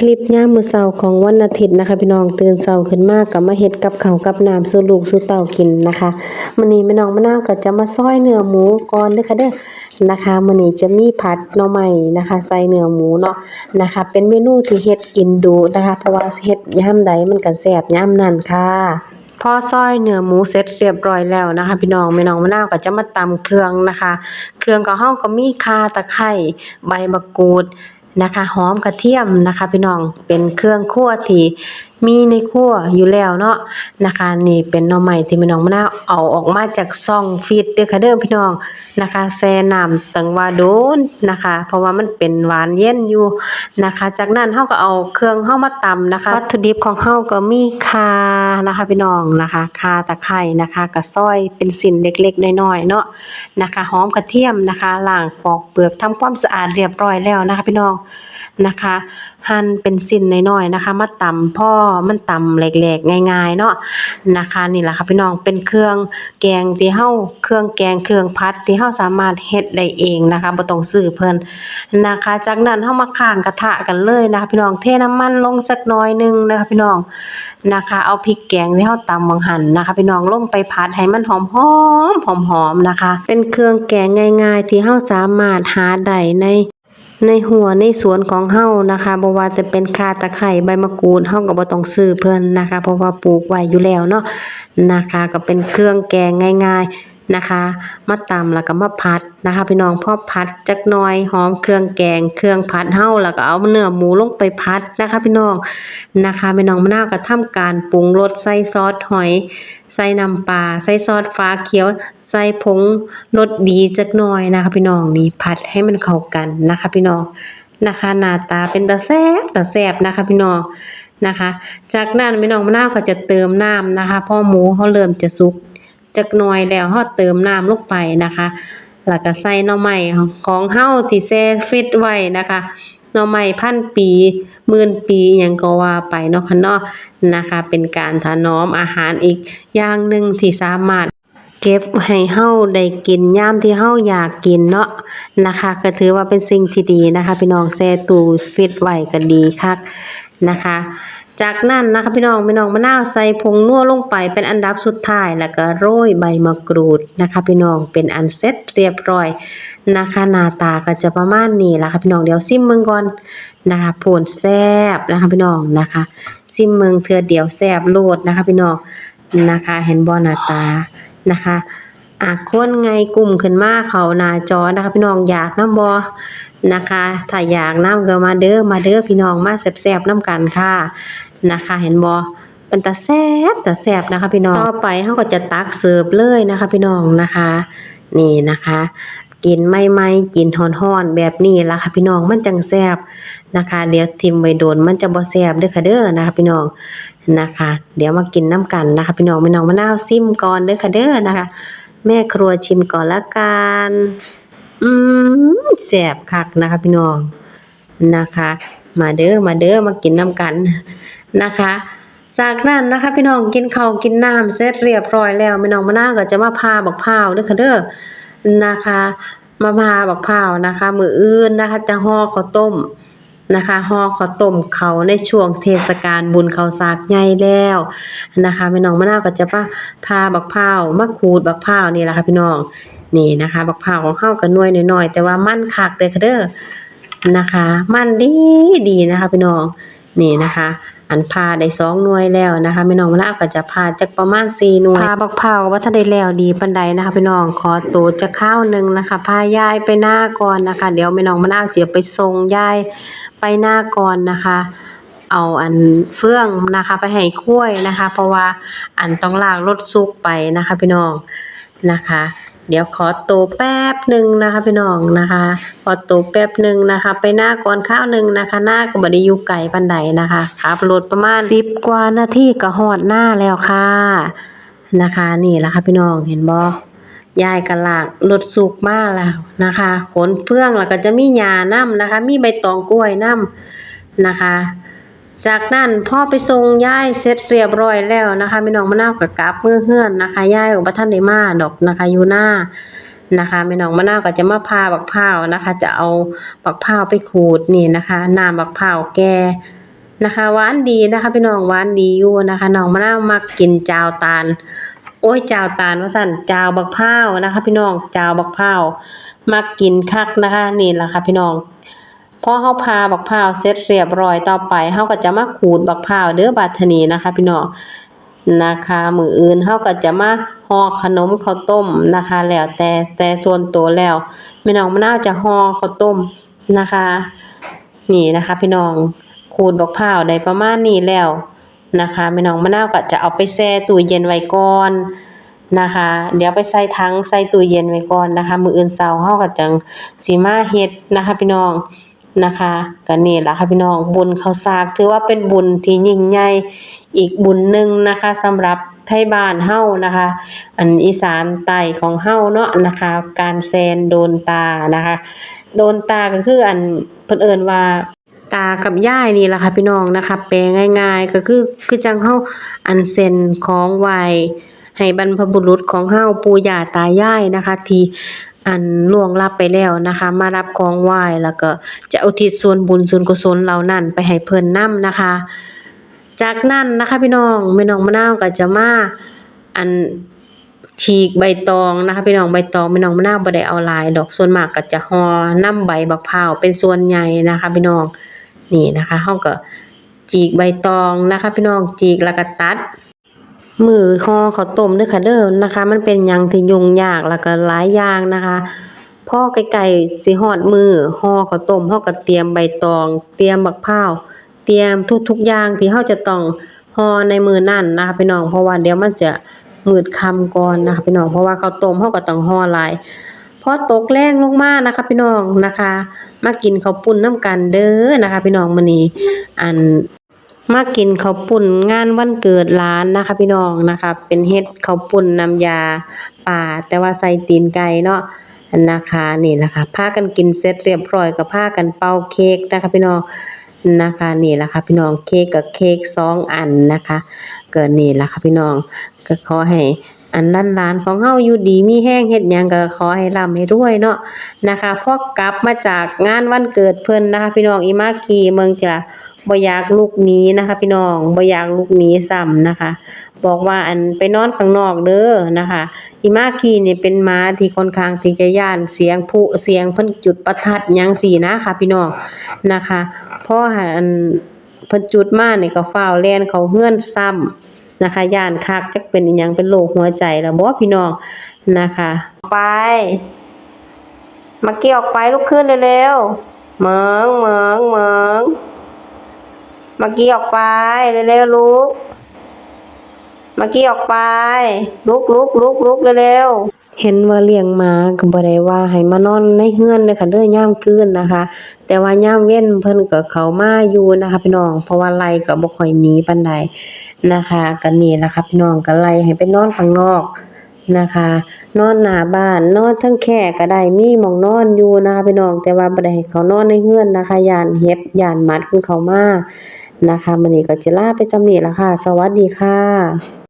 คลิปย่ามมือเช้าของวันอาทิตย์นะคะ พี่น้องตื่นเช้าขึ้นมาก็มาเฮ็ดกับเขากับน้ำสูลูกสูเต้ากินนะคะมื้อนี้แม่น้องมะนาวก็จะมาซอยเนื้อหมูก่อนเด้อค่ะเด้อนะคะมื้อนี้จะมีผัดหน่อไม้นะคะ ใส่เนื้อหมูเนาะนะคะ เป็นเมนูที่เฮ็ดกินดูนะคะ เพราะว่าเฮ็ดย่ามใดมันก็แซ่บย่ามนั้นค่ะพอซอยเนื้อหมูเสร็จเรียบร้อยแล้วนะคะ พี่น้องแม่น้องมะนาวก็จะมาตำเครื่องนะคะ เครื่องของเฮาก็มีข่าตะไคร้ใบมะกรูด นะคะหอมกระเทียมนะคะ พี่น้องเป็นเครื่องคั่วที่ มีในครัวอยู่แล้วเนาะนะคะ นี่เป็นหน่อไม้ที่แม่น้องมะนาวเอาออกมาจากซ่องฟีดเด้อค่ะเด้อพี่น้องนะคะแช่น้ำตังว่าโดนนะคะ เพราะว่ามันเป็นหวานเย็นอยู่นะคะ จากนั้นเฮาก็เอาเครื่องเฮามาตำนะคะวัตถุดิบของเฮาก็มีข่านะคะพี่น้องนะคะข่าตะไคร้นะคะก็ซอยเป็นสินเล็กๆน้อยๆเนาะนะคะหอมกระเทียมนะคะล้างปอกเปลือกทำความสะอาดเรียบร้อยแล้วนะคะพี่น้องนะคะหั่นเป็นสิ้นน้อยๆนะคะ มาตำพ่อมันตำแหลกๆง่าย ๆ เนาะนะคะนี่แหละค่ะพี่น้องเป็นเครื่องแกงที่เฮาเครื่องแกงเครื่องผัดที่เฮาสามารถเฮ็ดได้เองนะคะบ่ต้องซื้อเพิ่นนะคะ จากนั้นเฮามาข้างกระทะกันเลยนะคะพี่น้องเทน้ำมันลงจักน่อยหนึงนะคะพี่น้องนะคะ เอาพริกแกงที่เฮาตำบังหั่นนะคะ พี่น้องลงไปผัดให้มันหอมๆหอมๆนะคะ เป็นเครื่องแกงง่าย ๆ ที่เฮาสามารถหาได้ใน ในหัวในสวนของเฮานะคะบ่ว่าจะเป็นคาตะไคร่ใบมะกรูดเฮาก็บ่ต้องซื้อเพิ่นนะคะ เพราะว่าปลูกไว้อยู่แล้วเนาะนะคะ ก็เป็นเครื่องแกงง่าย ๆ นะคะ มาตำแล้วก็มาผัดนะคะพี่น้องพอผัดจักน่อยหอมเครื่องแกง เครื่องผัดเฮาแล้วก็เอาเนื้อหมูลงไปผัดนะคะ พี่น้องนะคะแม่น้องมะนาวก็ทำการปรุงรสใส่ซอสหอย ใส่น้ำปลาใส่ซอสฟ้าเขียว ใส่ผงรสดีจักน่อยนะคะ พี่น้องนี่ผัดให้มันเข้ากันนะคะ พี่น้องนะคะหน้าตาเป็นตาแซบตาแซบนะคะ พี่น้องนะคะ จากนั้นพี่น้องมะนาวก็จะเติมน้ำนะคะพ่อหมูเขาเริ่มจะสุก จักหน่อยแล้วเฮาเติมน้ำลงไปนะคะแล้วก็ใส่หน่อไม้ของเฮาที่แช่ฟิตไว้นะคะหน่อไม้พันปีหมื่นปีหยังก็ว่าไปเนาะค่ะเนาะนะคะ เป็นการถนอมอาหารอีกอย่างหนึ่งที่สามารถเก็บให้เฮาได้กินยามที่เฮาอยากกินเนาะนะคะ ก็ถือว่าเป็นสิ่งที่ดีนะคะ พี่น้องแช่ตู้ฟิตไว้ก็ดีคักนะคะ จากนั้นนะคะพี่น้องพี่น้องมะนาวใส่ผงนัวลงไปเป็นอันดับสุดท้ายแล้วก็โรยใบมะกรูดนะคะพี่น้องเป็นอันเสร็จเรียบร้อยนะคะหน้าตาก็จะประมาณนี้ละค่ะพี่น้องเดี๋ยวซิมเบิ่งก่อนนะคะผนแซบนะคะพี่น้องนะคะ ซิมเบิ่งเทือเดี๋ยวแซบโลดนะคะพี่น้องนะคะ เห็นบ่หน้าตานะคะอะคนไงกลุ่มขึ้นมาเขาหน้าจอนะคะพี่น้องอยากน้ำบ่นะคะ ถ้าอยากน้ำก็มาเด้อมาเด้อพี่น้องมาแซบๆนํกันค่ะ นะคะ เห็นบ่เป็นตาแซบตาแซบนะคะ พี่น้องต่อไปเฮาก็จะตักเสิร์ฟเลยนะคะ พี่น้องนะคะ นี่นะคะ กินใหม่กินฮ้อนๆแบบนี้ละค่ะพี่น้องมันจังแซบนะคะ เดี๋ยวทิมไว้โดนมันจะบ่แซบเด้อค่ะเด้อนะคะ พี่น้องนะคะ เดี๋ยวมากินน้ำกันนะคะ พี่น้องพี่น้องมะนาวซิมก่อนเด้อค่ะเด้อนะคะ แม่ครัวชิมก่อนละกันอืมแซบคักนะคะ พี่น้องนะคะ มาเด้อมาเด้อมากินน้ำกัน นะคะ จากนั้นนะคะพี่น้องกินข้าวกินน้ำเสร็จเรียบร้อยแล้วแม่น้องมะนาวก็จะมาพาบักพาวเด้อค่ะเด้อนะคะมาพาบักพาวนะคะ มืออื่นนะคะ จะห่อข้าวต้มนะคะห่อข้าวต้มเขาในช่วงเทศกาลบุญข้าวสากใหญ่แล้วนะคะแม่น้องมะนาวก็จะพาพาบักพาวมาขูดบักพาวนี่แหละค่ะพี่น้องนี่นะคะบักพาวของเฮาก็หน่วยน้อยๆแต่ว่ามันคักเด้อค่ะเด้อนะคะ มันดีดีนะคะพี่น้องนี่นะคะ อันพาได้สองหน่วยแล้วนะคะแม่น้องมะนาวก็จะพาจักประมาณสี่หน่วยพาบักเผาว่าถ้าได้แล้วดีปานใดนะคะพี่น้องขอตัวจะข้าวหนึงนะคะ พายายไปหน้าก่อนนะคะ เดี๋ยวแม่น้องมะนาวจะไปส่งยายไปหน้าก่อนนะคะเอาอันเฟื่องนะคะ ไปให้คุ้ยนะคะ เพราะว่าอันต้องลากรถซุกไปนะคะ พี่น้องนะคะ เดี๋ยวขอตัวแป๊บหนึ่งนะคะพี่น้องนะคะ ขอตัวแป๊บหนึ่งนะคะ ไปหน้าก่อนข้าวหนึ่งนะคะ หน้าก็บ่ได้อยู่ไกลปานใดนะคะขับรถประมาณ10กว่านาทีก็ฮอดหน้าแล้วค่ะนะคะ นี่แหละค่ะพี่น้องเห็นบ่ยายก็ลากรถสุกมากแล้วนะคะขนเฟื่องแล้วก็จะมีหญ้านํนะคะ มีใบตองกล้วยนํนะคะ จากนั้นพ่อไปส่งยายเสร็จเรียบร้อยแล้วนะคะแม่น้องมะนาวก็กลับมือเฮือนนะคะยายก็บ่ทันได้มาดอกนะคะอยู่หน้านะคะแม่น้องมะนาวก็จะมาพาบักพร้าวนะคะ จะเอาบักพร้าวไปขูดนี่นะคะน้ำบักพร้าวแก่นะคะหวานดีนะคะพี่น้องหวานดีอยู่นะคะน้องมะนาวมักกินจาวตาล โอ้ยจาวตาลว่าซั่นจาวบักพร้าวนะคะ พี่น้องจาวบักพร้าวมักกินคักนะคะ นี่แหละค่ะพี่น้อง อเฮาพาบักพร้าวเสร็จเรียบร้อยต่อไปเฮาก็จะมาขูดบักพร้าวเด้อบัดทนี้นะคะ พี่น้องนะคะมืออื่นเฮาก็จะมาห่อขนมข้าวต้มนะคะ แล้วแต่แต่ส่วนตัวแล้วแม่น้องมะนาวจะห่อข้าวต้มนะคะ นี่นะคะ พี่น้องขูดบักพร้าวได้ประมาณนี้แล้วนะคะแม่น้องมะนาวก็จะเอาไปแช่ตู้เย็นไว้ก่อนนะคะ เดี๋ยวไปใส่ถังใส่ตู้เย็นไว้ก่อนนะคะ มืออื่นเช้าเฮาก็จังสิมาเฮ็ดนะคะ พี่น้อง นะคะก็นี่แหละค่ะพี่น้องบุญข้าวสาก ถือว่าเป็นบุญที่ยิ่งใหญ่อีกบุญหนึ่งนะคะสำหรับไทยบ้านเฮานะคะ อันอีสานใต้ของเฮาเนาะนะคะ การแซนโดนตานะคะ โดนตาก็คืออันเพิ่นเอินว่าตากับย่ายนี่แหละค่ะพี่น้องนะคะ แปลง่ายๆ ก็คือคือจังเฮาอันเซนของไวให้บรรพบุรุษของเฮาปู่ย่าตายายนะคะ ที่ อันล่วงลับไปแล้วนะคะ มารับของไหว้แล้วก็จะอุทิศส่วนบุญส่วนกุศลเหล่านั้นไปให้เพิ่นนำนะคะ จากนั้นนะคะพี่น้องแม่น้องมะนาวก็จะมาอันฉีกใบตองนะคะพี่น้องใบตองแม่น้องมะนาวบ่ได้เอาลาย ดอกส่วนมากก็จะห่อนำใบบักพร้าวเป็นส่วนใหญ่นะคะพี่น้องนี่นะคะเฮาก็จีกใบตองนะคะ พี่น้องจีกแล้วก็ตัด มือห่อข้าวต้มด้อค่ะเด้อนะคะ มันเป็นยังที่ยุ่งยากแล้วก็หลายอย่างนะคะพ่อใกล้ๆสิฮอดมือห่อข้าวต้มเฮาก็เตรียมใบตอง เตรียมบักพร้าวเตรียมทุกๆอย่างที่เฮาจะต้องห่อในมือนั้นนะคะพี่น้องเพราะว่าเดี๋ยวมันจะมืดค่ำก่อนนะคะพี่น้องเพราะว่าข้าวต้มเฮาก็ต้องห่อหลายพอตกแรงลงมานะคะ พี่น้องนะคะ มากินข้าวปุ้นน้ำกันเด้อนะคะ พี่น้องมื้อนี้อัน มากินข้าวปุ้นงานวันเกิดหลานนะคะ พี่น้องนะคะ เป็นเฮ็ดข้าวปุ้นน้ำยาป่าแต่ว่าใส่ตีนไก่เนาะนะคะนี่แหละค่ะพากันกินเสร็จเรียบร้อยก็พากันเป่าเค้กนะคะ พี่น้องนะคะนี่แหละค่ะพี่น้องเค้กกับเค้กสองอันนะคะ เกิดนี่แหละค่ะพี่น้องก็ขอให้อันนั้นหลานของเฮาอยู่ดีมีแห้งเฮ็ดหยังก็ขอให้ร่ำให้รวยเนาะนะคะพอกลับมาจากงานวันเกิดเพิ่นนะคะ พี่น้องอีมากีเมืองจะ บ่อยากลุกหนีนะคะ พี่น้องบ่อยากลุกหนีซ้ำนะคะ บอกว่าอันไปนอนข้างนอกเด้อนะคะอีมากีนี่เป็นม้าที่ค่อนข้างที่จะย่านเสียงพลุเสียงเพิ่นจุดประทัดยังซี่นะคะพี่น้องนะคะพออันเพิ่นจุดมาเนี่ยก็ฟ้าวแล่นเขาเฮือนซ้ำนะคะย่านคักจักเป็นอีหยังเป็นโรคหัวใจแล้วบ่พี่น้องนะคะ ไปมาเกี่ยวออกไปลุกขึ้นเร็วๆเหมืองเหมืองเหมือง มากี้ออกไปเร็วๆลุกมากี้ออกไป ลุกลุกลุกลุกเร็วๆเห็นว่าเลี้ยงหมาก็บ่ได้ว่าให้มานอนในเฮือนเด้อค่ะเด้อย่ามคืนนะคะ แต่ว่าย่ามเว้นเพิ่นก็เขามาอยู่นะคะพี่น้องเพราะว่าไล่ก็บ่ค่อยหนีปานใดนะคะก็นี่แหละค่ะพี่น้องก็ไล่ให้ไปนอนข้างนอกนะคะ นอนหน้าบ้านนอนทั้งแค่ก็ได้มีหมองนอนอยู่นะคะพี่น้องแต่ว่าบ่ได้ให้เขานอนในเรือนนะคะย่านเห็บย่านหมัดเพิ่นเขามา นะคะมื้อนี้ก็จิลาไปจำนี้ละค่ะ สวัสดีค่ะ